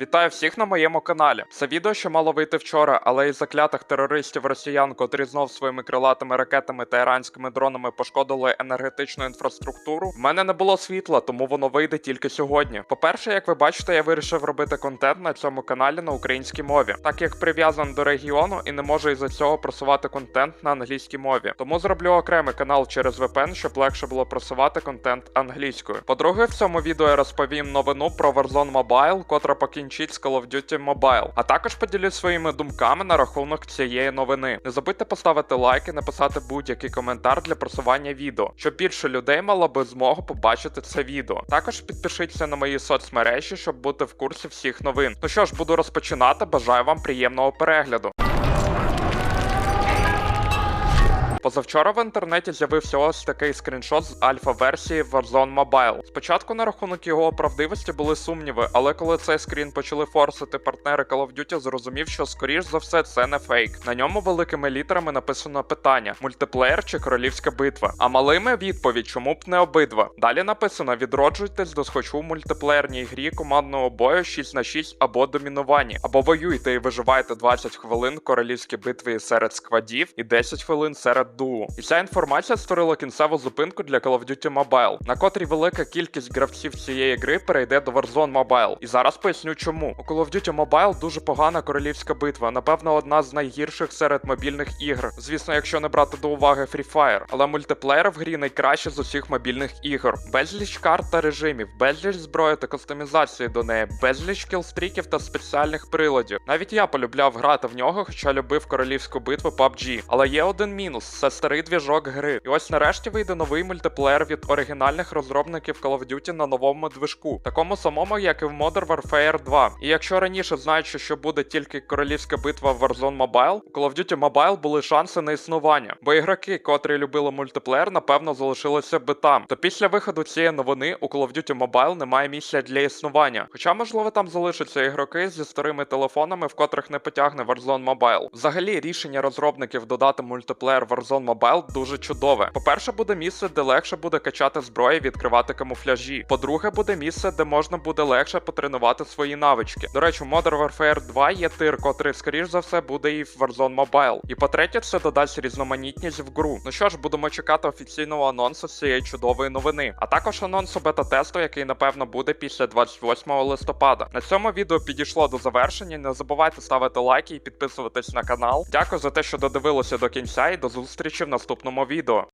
Вітаю всіх на моєму каналі. Це відео, що мало вийти вчора, але із заклятих терористів росіян, котрі знов своїми крилатими ракетами та іранськими дронами пошкодили енергетичну інфраструктуру. В мене не було світла, тому воно вийде тільки сьогодні. По-перше, як ви бачите, я вирішив робити контент на цьому каналі на українській мові, так як прив'язан до регіону і не можу із-за цього просувати контент на англійській мові. Тому зроблю окремий канал через VPN, щоб легше було просувати контент англійською. По-друге, в цьому відео я розповім новину про Warzone Mobile, котра покінчить з Call of Duty Mobile, а також поділюсь своїми думками на рахунок цієї новини. Не забудьте поставити лайк і написати будь-який коментар для просування відео, щоб більше людей мало би змогу побачити це відео. Також підпишіться на мої соцмережі, щоб бути в курсі всіх новин. Ну що ж, буду розпочинати. Бажаю вам приємного перегляду. Позавчора в інтернеті з'явився ось такий скріншот з альфа-версії Warzone Mobile. Спочатку на рахунок його правдивості були сумніви, але коли цей скрін почали форсити партнери Call of Duty, зрозумів, що скоріш за все це не фейк. На ньому великими літерами написано питання: мультиплеєр чи королівська битва. А малими відповідь, чому б не обидва. Далі написано: відроджуйтесь до схочу в мультиплеєрній грі командного бою 6 на 6 або домінуванні, або воюйте і виживайте 20 хвилин в королівській битві серед сквадів і 10 хвилин серед дуо. І ця інформація створила кінцеву зупинку для Call of Duty Mobile, на котрій велика кількість гравців цієї гри перейде до Warzone Mobile. І зараз поясню чому. У Call of Duty Mobile дуже погана королівська битва, напевно, одна з найгірших серед мобільних ігр. Звісно, якщо не брати до уваги Free Fire. Але мультиплеєр в грі найкраще з усіх мобільних ігор. Безліч карт та режимів, безліч зброї та кастомізації до неї, безліч кілстріків та спеціальних приладів. Навіть я полюбляв грати в нього, хоча любив королівську битву PUBG. Але є один мінус: це старий двіжок гри. І ось нарешті вийде новий мультиплеєр від оригінальних розробників Call of Duty на новому движку, такому самому, як і в Modern Warfare 2. І якщо раніше знаючи, що буде тільки королівська битва в Warzone Mobile, у Call of Duty Mobile були шанси на існування, бо ігроки, котрі любили мультиплеєр, напевно залишилися би там. То після виходу цієї новини у Call of Duty Mobile немає місця для існування. Хоча, можливо, там залишаться ігроки зі старими телефонами, в котрих не потягне Warzone Mobile. Взагалі, рішення розробників додати мультиплеєр Warzone Mobile дуже чудове. По-перше, буде місце, де легше буде качати зброю відкривати камуфляжі. По-друге, буде місце, де можна буде легше потренувати свої навички. До речі, у Modern Warfare 2 є тир, котрий, скоріш за все, буде і в Warzone Mobile. І по-третє, це додасть різноманітність в гру. Ну що ж, будемо чекати офіційного анонсу цієї чудової новини, а також анонсу бета-тесту, який напевно буде після 28 листопада. На цьому відео підійшло до завершення. Не забувайте ставити лайки і підписуватись на канал. Дякую за те, що додивилися до кінця, і до зустрічі в наступному відео.